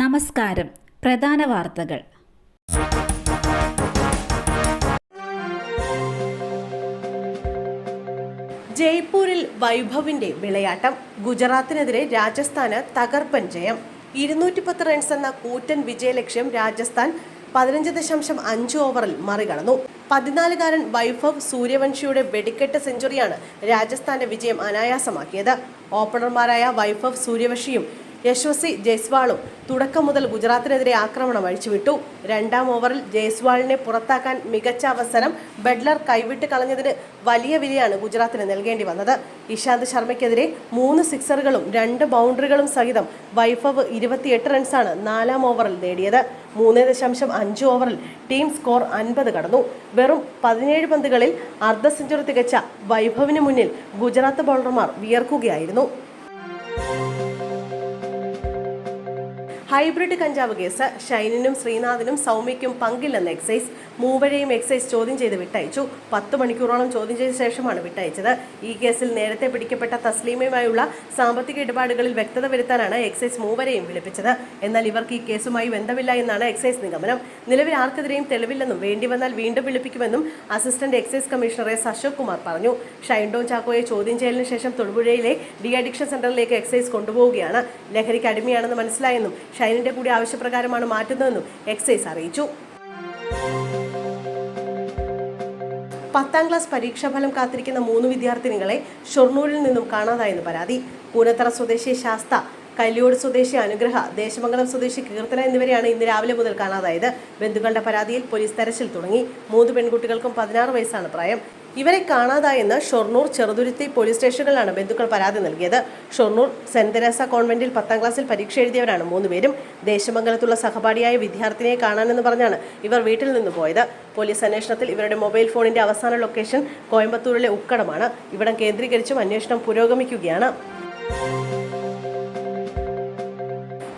നമസ്കാരം. പ്രധാന വാർത്തകൾ. ജയ്പൂരിൽ വൈഭവിന്റെ വിളയാട്ടം. ഗുജറാത്തിനെതിരെ രാജസ്ഥാന് തകർപ്പൻ ജയം. ഇരുന്നൂറ്റി പത്ത് റൺസ് എന്ന കൂറ്റൻ വിജയലക്ഷ്യം രാജസ്ഥാൻ പതിനഞ്ച് ദശാംശം അഞ്ച് ഓവറിൽ മറികടന്നു. പതിനാലുകാരൻ വൈഭവ് സൂര്യവംശിയുടെ വെടിക്കെട്ട് സെഞ്ചുറിയാണ് രാജസ്ഥാന്റെ വിജയം അനായാസമാക്കിയത്. ഓപ്പണർമാരായ വൈഭവ് സൂര്യവംശിയും യശസ്വി ജയ്സ്വാളും തുടക്കം മുതൽ ഗുജറാത്തിനെതിരെ ആക്രമണം അഴിച്ചുവിട്ടു. രണ്ടാം ഓവറിൽ ജയ്സ്വാളിനെ പുറത്താക്കാൻ മികച്ച അവസരം ബെഡ്ലർ കൈവിട്ട് കളഞ്ഞതിന് വലിയ വിലയാണ് ഗുജറാത്തിന് നൽകേണ്ടി വന്നത്. ഇഷാന്ത് ശർമ്മയ്ക്കെതിരെ മൂന്ന് സിക്സറുകളും രണ്ട് ബൗണ്ടറികളും സഹിതം വൈഫവ് ഇരുപത്തിയെട്ട് റൺസാണ് നാലാം ഓവറിൽ നേടിയത്. മൂന്ന് ദശാംശം അഞ്ച് ഓവറിൽ ടീം സ്കോർ അൻപത് കടന്നു. വെറും പതിനേഴ് പന്തുകളിൽ അർദ്ധ സെഞ്ചുറി തികച്ച വൈഭവിന് മുന്നിൽ ഗുജറാത്ത് ബൗളർമാർ വിയർക്കുകയായിരുന്നു. ഹൈബ്രിഡ് കഞ്ചാവ് കേസ് ഷൈനിനും ശ്രീനാഥിനും സൗമ്യയ്ക്കും പങ്കില്ലെന്ന് എക്സൈസ് മൂവരെയും എക്സൈസ് ചോദ്യം ചെയ്ത് വിട്ടയച്ചു. പത്ത് മണിക്കൂറോളം ചോദ്യം ചെയ്ത ശേഷമാണ് വിട്ടയച്ചത്. ഈ കേസിൽ നേരത്തെ പിടിക്കപ്പെട്ട തസ്ലീമയുമായുള്ള സാമ്പത്തിക ഇടപാടുകളിൽ വ്യക്തത വരുത്താനാണ് എക്സൈസ് മൂവരെയും വിളിപ്പിച്ചത്. എന്നാൽ ഇവർക്ക് ഈ കേസുമായി ബന്ധമില്ല എന്നാണ് എക്സൈസ് നിഗമനം. നിലവിൽ ആർക്കെതിരെയും തെളിവില്ലെന്നും വേണ്ടി വന്നാൽ വീണ്ടും വിളിപ്പിക്കുമെന്നും assistant excise commissioner S Ashok Kumar പറഞ്ഞു. ഷൈൻഡോ ചാക്കോയെ ചോദ്യം ചെയ്യലിന് ശേഷം തൊടുപുഴയിലെ ഡി അഡിക്ഷൻ സെന്ററിലേക്ക് എക്സൈസ് കൊണ്ടുപോവുകയാണ്. ലഹരിക്ക് അടിമയാണെന്ന് മനസ്സിലായെന്നും ഷൈനിന്റെ കൂടി ആവശ്യപ്രകാരമാണ് മാറ്റുന്നതെന്നും എക്സൈസ് അറിയിച്ചു. പത്താം ക്ലാസ് പരീക്ഷാഫലം കാത്തിരിക്കുന്ന മൂന്ന് വിദ്യാർത്ഥിനികളെ ഷൊർണൂരിൽ നിന്നും കാണാതായെന്ന് പരാതി. കൂനത്തറ സ്വദേശി ശാസ്ത കല്ലിയോട് സ്വദേശി അനുഗ്രഹ ദേശമംഗലം സ്വദേശി കീർത്തന എന്നിവരെയാണ് ഇന്ന് രാവിലെ മുതൽ കാണാതായത്. ബന്ധുക്കളുടെ പരാതിയിൽ പോലീസ് തെരച്ചിൽ തുടങ്ങി. മൂന്ന് പെൺകുട്ടികൾക്കും പതിനാറ് വയസ്സാണ് പ്രായം. ഇവരെ കാണാതായെന്ന് ഷൊർണൂർ ചെറുതുരുത്തി പോലീസ് സ്റ്റേഷനിലാണ് ബന്ധുക്കൾ പരാതി നൽകിയത്. ഷൊർണൂർ സെന്റ് തെരേസ കോൺവെന്റിൽ പത്താം ക്ലാസ്സിൽ പരീക്ഷ എഴുതിയവരാണ് മൂന്നുപേരും. ദേശമംഗലത്തുള്ള സഹപാഠിയായ വിദ്യാർത്ഥിനിയെ കാണാനെന്ന് പറഞ്ഞാണ് ഇവർ വീട്ടിൽ നിന്ന് പോയത്. പോലീസ് അന്വേഷണത്തിൽ ഇവരുടെ മൊബൈൽ ഫോണിന്റെ അവസാന ലൊക്കേഷൻ കോയമ്പത്തൂരിലെ ഉക്കടമാണ്. ഇവിടം കേന്ദ്രീകരിച്ചും അന്വേഷണം പുരോഗമിക്കുകയാണ്.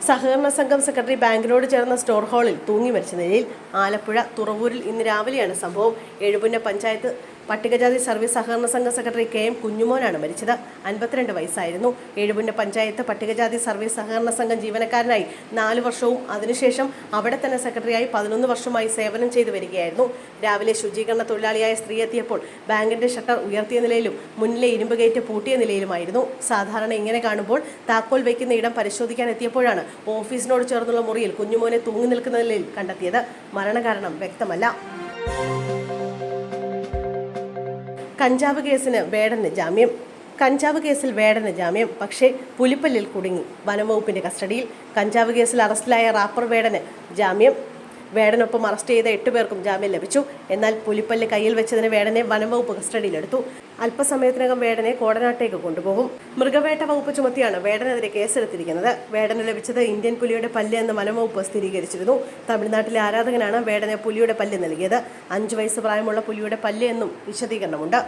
സഹകരണ സംഘം സെക്രട്ടറി ബാങ്കിനോട് ചേർന്ന സ്റ്റോർ ഹാളിൽ തൂങ്ങി മരിച്ച നിലയിൽ ആലപ്പുഴ തുറവൂരിൽ ഇന്ന് രാവിലെയാണ് സംഭവം. എഴുപുന്ന പഞ്ചായത്ത് പട്ടികജാതി സർവീസ് സഹകരണ സംഘ സെക്രട്ടറി കെ എം കുഞ്ഞുമോനാണ് മരിച്ചത്. അൻപത്തിരണ്ട് വയസ്സായിരുന്നു. എഴുപുന്ന പഞ്ചായത്ത് പട്ടികജാതി സർവീസ് സഹകരണ സംഘം ജീവനക്കാരനായി നാല് വർഷവും അതിനുശേഷം അവിടെ തന്നെ സെക്രട്ടറിയായി പതിനൊന്ന് വർഷമായി സേവനം ചെയ്തു വരികയായിരുന്നു. രാവിലെ ശുചീകരണ തൊഴിലാളിയായ സ്ത്രീ എത്തിയപ്പോൾ ബാങ്കിന്റെ ഷട്ടർ ഉയർത്തിയ നിലയിലും മുന്നിലെ ഇരുമ്പ് ഗേറ്റ് പൂട്ടിയ നിലയിലുമായിരുന്നു. സാധാരണ ഇങ്ങനെ കാണുമ്പോൾ താക്കോൽ വയ്ക്കുന്ന ഇടം പരിശോധിക്കാൻ എത്തിയപ്പോഴാണ് ഓഫീസിനോട് ചേർന്നുള്ള മുറിയിൽ കുഞ്ഞുമോനെ തൂങ്ങി നിൽക്കുന്ന നിലയിൽ കണ്ടെത്തിയത്. മരണകാരണം വ്യക്തമല്ല. കഞ്ചാവ് കേസിന് വേടന് ജാമ്യം. കഞ്ചാവ് കേസിൽ വേടന് ജാമ്യം. പക്ഷേ പുലിപ്പല്ലിൽ കുടുങ്ങി. വനംവകുപ്പിന്റെ കസ്റ്റഡിയിൽ കഞ്ചാവ് കേസിൽ അറസ്റ്റിലായ റാപ്പർ വേടന് ജാമ്യം. വേടനൊപ്പം അറസ്റ്റ് ചെയ്ത എട്ട് പേർക്കും ജാമ്യം ലഭിച്ചു. എന്നാൽ പുലിപ്പല്ല് കയ്യിൽ വെച്ചതിന് വേടനെ വനംവകുപ്പ് കസ്റ്റഡിയിലെടുത്തു. അല്പസമയത്തിനകം വേടനെ കോടനാട്ടേക്ക് കൊണ്ടുപോകും. മൃഗവേട്ട വകുപ്പ് ചുമത്തിയാണ് വേടനെതിരെ കേസെടുത്തിരിക്കുന്നത്. വേടന് ലഭിച്ചത് ഇന്ത്യൻ പുലിയുടെ പല്ല് എന്ന് വനംവകുപ്പ് സ്ഥിരീകരിച്ചിരുന്നു. തമിഴ്നാട്ടിലെ ആരാധകനാണ് വേടനെ പുലിയുടെ പല്ല് നൽകിയത്. അഞ്ചു വയസ്സ് പ്രായമുള്ള പുലിയുടെ പല്ല് എന്നും വിശദീകരണമുണ്ട്.